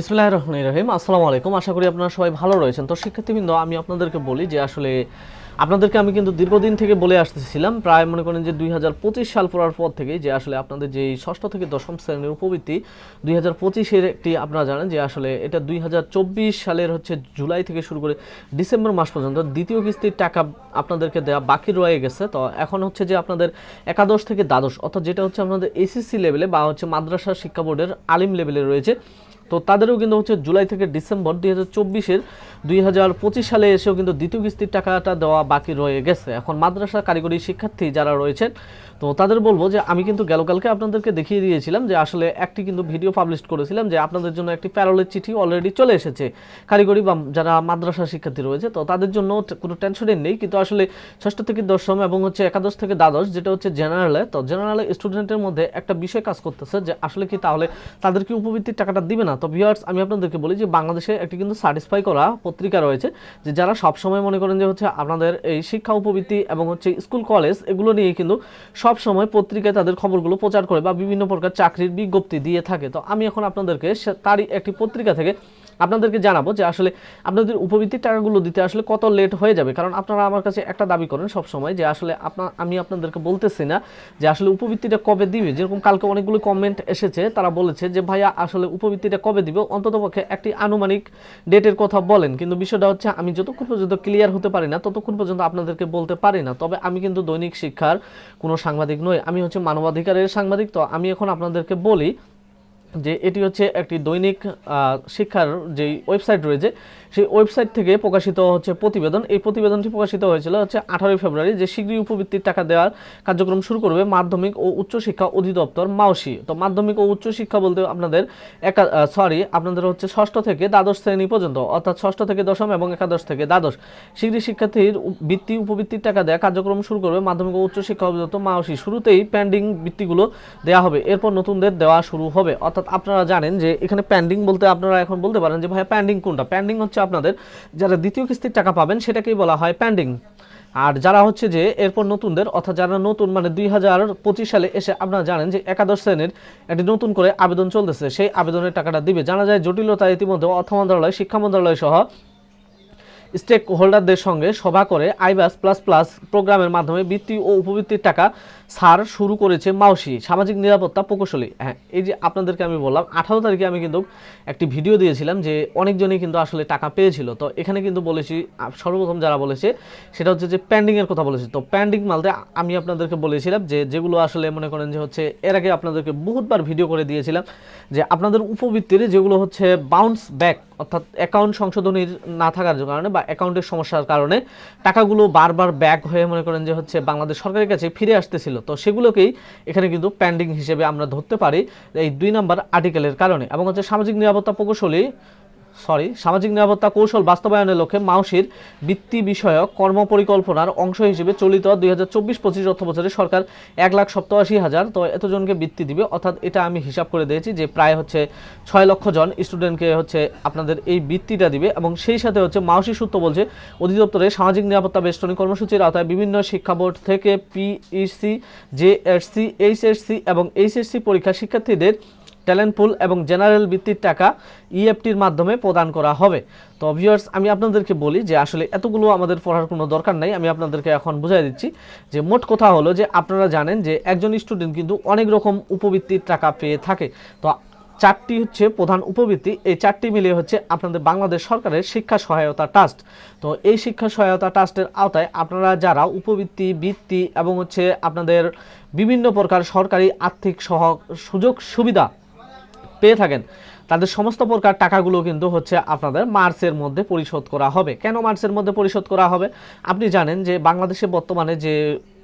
বিসমুল্লাহ রহমান রহিম। আসসালামু আলাইকুম। আশা করি আপনারা সবাই ভালো রয়েছেন। তো শিক্ষার্থীবৃন্দ, আমি আপনাদেরকে বলি যে আসলে আপনাদেরকে আমি কিন্তু দীর্ঘদিন থেকে বলে আসতেছিলাম, প্রায় মনে করেন যে দুই হাজার পঁচিশ সাল পড়ার পর থেকে যে আসলে আপনাদের যে ষষ্ঠ থেকে দশম শ্রেণির উপবৃত্তি, দুই হাজার পঁচিশের একটি আপনারা জানেন যে আসলে এটা দুই হাজার চব্বিশ সালের হচ্ছে জুলাই থেকে শুরু করে ডিসেম্বর মাস পর্যন্ত দ্বিতীয় কিস্তির টাকা আপনাদেরকে দেওয়া বাকি রয়ে গেছে। তো এখন হচ্ছে যে আপনাদের একাদশ থেকে দ্বাদশ, অর্থাৎ যেটা হচ্ছে আপনাদের এসএসসি লেভেলে বা হচ্ছে মাদ্রাসা শিক্ষা বোর্ডের আলিম লেভেলে রয়েছে। তো তাদেরও কিন্তু হচ্ছে জুলাই থেকে ডিসেম্বর দুই হাজার চব্বিশের দুই হাজার পঁচিশ সালে এসেও কিন্তু দ্বিতীয় কিস্তির টাকাটা দেওয়া বাকি রয়ে গেছে। এখন মাদ্রাসা কারিগরি শিক্ষার্থী যারা রয়েছেন, তো তাদের বলব যে আমি কিন্তু গেলকালকে আপনাদেরকে দেখিয়ে দিয়েছিলাম যে আসলে একটি কিন্তু ভিডিও পাবলিশ করেছিলাম যে আপনাদের জন্য একটি প্যারোলের চিঠি অলরেডি চলে এসেছে। কারিগরি বা যারা মাদ্রাসা শিক্ষার্থী রয়েছে, তো তাদের জন্য কোনো টেনশনের নেই। কিন্তু আসলে ষষ্ঠ থেকে দশম এবং হচ্ছে একাদশ থেকে দ্বাদশ যেটা হচ্ছে জেনারেলে তো জেনারেলে স্টুডেন্টের মধ্যে একটা বিষয় কাজ করতেছে যে আসলে কি তাহলে তাদেরকে উপবৃত্তির টাকাটা দিবে না? তো ভিউয়ার্স আমি আপনাদেরকে বলি যে বাংলাদেশে একটি কিন্তু স্যাটিসফাই করা পত্রিকা রয়েছে, যে যারা সবসময় মনে করেন যে হচ্ছে আপনাদের এই শিক্ষা উপবৃত্তি এবং হচ্ছে স্কুল কলেজ এগুলো নিয়ে কিন্তু সবসময় পত্রিকায় তাদের খবরগুলো প্রচার করে বা বিভিন্ন প্রকার চাকরির বিজ্ঞপ্তি দিয়ে থাকে। তো আমি এখন আপনাদেরকে তারই একটি পত্রিকা থেকে আপনাদেরকে জানাব যে আসলে আপনাদের উপবৃত্তির টাকাগুলো দিতে আসলে কত লেট হয়ে যাবে। কারণ আপনারা আমার কাছে একটা দাবি করেন সব সময় যে আসলে আপনার আমি আপনাদেরকে বলতেছি না যে আসলে উপবৃত্তিটা কবে দিবে। যেরকম কালকে অনেকগুলো কমেন্ট এসেছে, তারা বলেছে যে, ভাইয়া, আসলে উপবৃত্তিটা কবে দিবে? অন্ততপক্ষে একটি আনুমানিক ডেটের কথা বলেন। কিন্তু বিষয়টা হচ্ছে, আমি যতক্ষণ পর্যন্ত ক্লিয়ার হতে পারি না, ততক্ষণ পর্যন্ত আপনাদেরকে বলতে পারি না। তবে আমি কিন্তু দৈনিক শিক্ষার কোনো সাংবাদিক নই, আমি হচ্ছে মানবাধিকারের সাংবাদিক। তো আমি এখন আপনাদেরকে বলি যে এটি হচ্ছে একটি দৈনিক শিক্ষার যে ওয়েবসাইট রয়েছে, সেই ওয়েবসাইট থেকে প্রকাশিত হচ্ছে প্রতিবেদন। এই প্রতিবেদনটি প্রকাশিত হয়েছিল হচ্ছে আঠারোই ফেব্রুয়ারি, যে শীঘ্রই উপবৃত্তির টাকা দেওয়ার কার্যক্রম শুরু করবে মাধ্যমিক ও উচ্চ শিক্ষা অধিদপ্তর মাওসি। তো মাধ্যমিক ও উচ্চ শিক্ষা বলতে আপনাদের একা সরি আপনাদের হচ্ছে ষষ্ঠ থেকে দ্বাদশ শ্রেণি পর্যন্ত, অর্থাৎ ষষ্ঠ থেকে দশম এবং একাদশ থেকে দ্বাদশ। শীঘ্রই শিক্ষার্থীর বৃত্তি উপবৃত্তির টাকা দেওয়া কার্যক্রম শুরু করবে মাধ্যমিক ও উচ্চ শিক্ষা অধিদপ্তর মাওসি। শুরুতেই পেন্ডিং বৃত্তিগুলো দেওয়া হবে, এরপর নতুনদের দেওয়া শুরু হবে। অর্থাৎ আপনারা জানেন যে এখানে প্যান্ডিং বলতে আপনারা এখন বলতে পারেন যে, ভাইয়া প্যান্ডিং কোনটা? প্যান্ডিং হচ্ছে আপনাদের যারা দ্বিতীয় কিস্তির টাকা পাবেন সেটাকেই বলা হয় প্যান্ডিং আর যারা হচ্ছে যে এরপর নতুনদের, অর্থাৎ যারা নতুন মানে দুই হাজার পঁচিশ সালে এসে আপনারা জানেন যে একাদশ শ্রেণির একটি নতুন করে আবেদন চলতেছে। সেই আবেদনের টাকাটা দিবে। জানা যায় জটিলতা ইতিমধ্যে অর্থ মন্ত্রণালয়, শিক্ষা মন্ত্রণালয় সহ স্টেক হোল্ডারদের সঙ্গে সভা করে আইবাস প্লাস প্লাস প্রোগ্রামের মাধ্যমে বৃত্তি ও উপবৃত্তির টাকা ছাড় শুরু করেছে মাউসি। সামাজিক নিরাপত্তা প্রকৌশলী। হ্যাঁ এই যে আপনাদেরকে আমি বললাম, আঠারো তারিখে আমি কিন্তু একটি ভিডিও দিয়েছিলাম যে অনেকজনই কিন্তু আসলে টাকা পেয়েছিল। তো এখানে কিন্তু বলেছি সর্বপ্রথম যারা বলেছে, সেটা হচ্ছে যে প্যান্ডিংয়ের কথা বলেছি। তো প্যান্ডিং মালতে আমি আপনাদেরকে বলেছিলাম যে যেগুলো আসলে মনে করেন যে হচ্ছে, এর আগে আপনাদেরকে বহুতবার ভিডিও করে দিয়েছিলাম যে আপনাদের উপবৃত্তির যেগুলো হচ্ছে বাউন্স ব্যাক অর্থাৎ অ্যাকাউন্ট সংশোধনীর না থাকার কারণে বা অ্যাকাউন্টের সমস্যার কারণে টাকাগুলো বারবার ব্যাক হয়ে মনে করেন যে হচ্ছে বাংলাদেশ সরকারের কাছে ফিরে আসতেছিল। তো সেগুলোকেই এখানে কিন্তু প্যান্ডিং হিসেবে আমরা ধরতে পারি এই দুই নাম্বার আর্টিকেলের কারণে এবং হচ্ছে সামাজিক নিরাপত্তা প্রকৌশলী সরি, সামাজিক নিরাপত্তা কৌশল বাস্তবায়নের লক্ষ্যে মাউসির বৃত্তি বিষয়ক কর্মপরিকল্পনার অংশ হিসেবে চলিত দুই হাজার চব্বিশ পঁচিশ অর্থ বছরে সরকার এক লাখ সপ্তাশি হাজার, তো এতজনকে বৃত্তি দিবে। অর্থাৎ এটা আমি হিসাব করে দিয়েছি যে প্রায় হচ্ছে ছয় লক্ষ জন স্টুডেন্টকে হচ্ছে আপনাদের এই বৃত্তিটা দিবে এবং সেই সাথে হচ্ছে মাউসি সূত্র বলছে, অধিদপ্তরের সামাজিক নিরাপত্তা বেষ্টনী কর্মসূচির আওতায় বিভিন্ন শিক্ষা বোর্ড থেকে পিইসি জেএসসি এইচএসসি এবং এইচএসসি পরীক্ষা শিক্ষার্থীদের ট্যালেন্ট পুল এবং জেনারেল বৃত্তির টাকা ইএফটির মাধ্যমে প্রদান করা হবে। তো ভিউয়ার্স আমি আপনাদেরকে বলি যে আসলে এতগুলো আমাদের পড়ার কোনো দরকার নাই। আমি আপনাদেরকে এখন বুঝাই দিচ্ছি যে মোট কথা হলো যে আপনারা জানেন যে একজন স্টুডেন্ট কিন্তু অনেক রকম উপবৃত্তির টাকা পেয়ে থাকে। তো চারটি হচ্ছে প্রধান উপবৃত্তি। এই চারটি মিলিয়ে হচ্ছে আপনাদের বাংলাদেশ সরকারের শিক্ষা সহায়তা ট্রাস্ট তো এই শিক্ষা সহায়তা ট্রাস্টের আওতায় আপনারা যারা উপবৃত্তি, বৃত্তি এবং হচ্ছে আপনাদের বিভিন্ন প্রকার সরকারি আর্থিক সহ সুযোগ সুবিধা পেয়ে থাকেন। তাদের সমস্ত প্রকার টাকাগুলো কিন্তু হচ্ছে আপনাদের মার্চের মধ্যে পরিশোধ করা হবে। কেন মার্চের মধ্যে পরিশোধ করা হবে? আপনি জানেন যে বাংলাদেশে বর্তমানে যে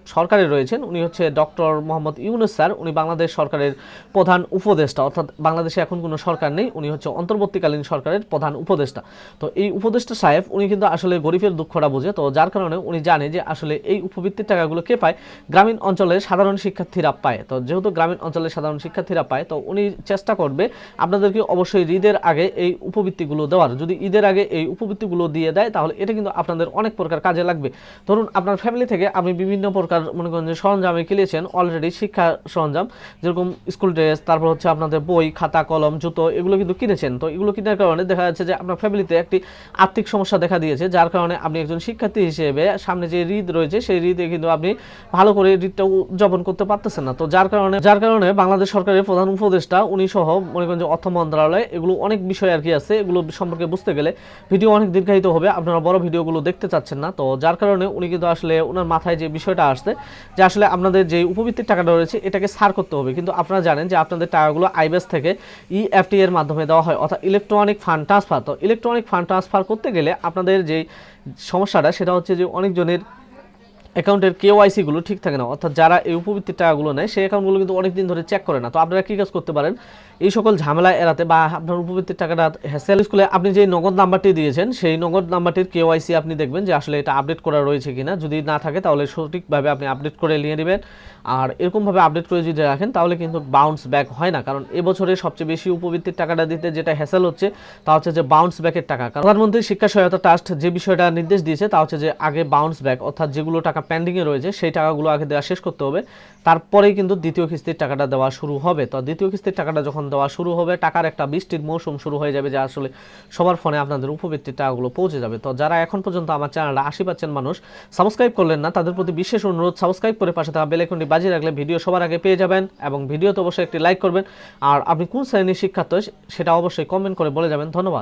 সরকারে রয়েছেন। উনি হচ্ছে ডক্টর মোহাম্মদ ইউনুস স্যার। উনি বাংলাদেশ সরকারের প্রধান উপদেষ্টা। অর্থাৎ বাংলাদেশে এখন কোনো সরকার নেই। উনি হচ্ছে অন্তর্বর্তীকালীন সরকারের প্রধান উপদেষ্টা। তো এই উপদেষ্টা সাহেব, উনি কিন্তু আসলে গরিবের দুঃখটা বোঝে। তো যার কারণে উনি জানে যে আসলে এই উপবৃত্তির টাকাগুলো কে পায়? গ্রামীণ অঞ্চলের সাধারণ শিক্ষার্থীরা পায়। তো যেহেতু গ্রামীণ অঞ্চলের সাধারণ শিক্ষার্থীরা পায়, তো উনি চেষ্টা করবে আপনাদেরকে অবশ্যই ঈদের আগে এই উপবৃত্তিগুলো দেওয়ার। যদি ঈদের আগে এই উপবৃত্তিগুলো দিয়ে দেয়, তাহলে এটা কিন্তু আপনাদের অনেক প্রকার কাজে লাগবে। ধরুন, আপনার ফ্যামিলি থেকে আপনি বিভিন্ন প্রকার দরকার মনে করেন যে সরঞ্জামে কিনেছেন অলরেডি শিক্ষা সরঞ্জাম, যেরকম স্কুল ড্রেস তারপর হচ্ছে আপনাদের বই, খাতা, কলম, জুতো, এগুলো কিন্তু কিনেছেন। তো এগুলো কেনার কারণে দেখা যাচ্ছে যে আপনার ফ্যামিলিতে একটি আর্থিক সমস্যা দেখা দিয়েছে, যার কারণে আপনি একজন শিক্ষার্থী হিসেবে সামনে যে ঈদ রয়েছে, সেই ঈদে কিন্তু আপনি ভালো করে ঈদটা উদযাপন করতে পারতেছেন না। তো যার কারণে যার কারণে বাংলাদেশ সরকারের প্রধান উপদেষ্টা, উনি সহ মনে করেন যে অর্থ মন্ত্রণালয়, এগুলো অনেক বিষয় আর কি আছে, এগুলো সম্পর্কে বুঝতে গেলে ভিডিও অনেক দীর্ঘায়িত হবে, আপনারা বড় ভিডিওগুলো দেখতে চাচ্ছেন না। তো যার কারণে উনি কিন্তু আসলে ওনার মাথায় যে বিষয়টা আসছে যে আসলে আপনাদের যে উপবৃত্তির টাকাটা রয়েছে, এটাকে সার করতে হবে। কিন্তু আপনারা জানেন যে আপনাদের টাকাগুলো আইবেস থেকে ইএফটি এর মাধ্যমে দেওয়া হয়, অর্থাৎ ইলেকট্রনিক ফান্ড ট্রান্সফার তো ইলেকট্রনিক ফান্ড ট্রান্সফার করতে গেলে আপনাদের যে সমস্যাটা, সেটা হচ্ছে যে অনেকজনের অ্যাকাউন্টের কেওয়াইসিগুলো ঠিক থাকে না, অর্থাৎ যারা এই উপবৃত্তির টাকাগুলো নেয়, সেই অ্যাকাউন্টগুলো কিন্তু অনেক দিন ধরে চেক করে না। তো আপনারা কী কাজ করতে পারেন? এই সকল ঝামেলা এড়াতে বা আপনার উপবৃত্তির টাকাটা হ্যাসেল স্কুলে আপনি যে নগদ নাম্বারটি দিয়েছেন, সেই নগদ নাম্বারটির কেওয়াইসি আপনি দেখবেন যে আসলে এটা আপডেট করা রয়েছে কিনা। যদি না থাকে তাহলে সঠিকভাবে আপনি আপডেট করে নিয়ে নেবেন। আর এরকমভাবে আপডেট করে যদি রাখেন, তাহলে কিন্তু বাউন্স ব্যাক হয় না। কারণ এবছরে সবচেয়ে বেশি উপবৃত্তির টাকাটা দিতে যেটা হ্যাসেল হচ্ছে, তা হচ্ছে যে বাউন্স ব্যাকের টাকা। প্রধানমন্ত্রী শিক্ষা সহায়তা ট্রাস্ট যে বিষয়টা নির্দেশ দিয়েছে, তা হচ্ছে যে আগে বাউন্স ব্যাক অর্থাৎ যেগুলো টাকা পেন্ডিংয়ে রয়েছে, সেই টাকাগুলো আগে দেওয়া শেষ করতে হবে। তারপরেই কিন্তু দ্বিতীয় কিস্তির টাকাটা দেওয়া শুরু হবে। তো দ্বিতীয় কিস্তির টাকাটা যখন দেওয়া শুরু হবে, টাকার একটা বৃষ্টির মৌসুম শুরু হয়ে যাবে যে আসলে সবার ফোনে আপনাদের উপবৃত্তির টাকাগুলো পৌঁছে যাবে। তো যারা এখন পর্যন্ত আমার চ্যানেলটা আশি পাচ্ছেন মানুষ সাবস্ক্রাইব করলেন না, তাদের প্রতি বিশেষ অনুরোধ সাবস্ক্রাইব করে পাশে থাকা বেলাইকনটি বাজিয়ে রাখলে ভিডিও সবার আগে পেয়ে যাবেন এবং ভিডিওতে অবশ্যই একটি লাইক করবেন। আর আপনি কোন শ্রেণির শিক্ষার্থী, সেটা অবশ্যই কমেন্ট করে বলে যাবেন। ধন্যবাদ।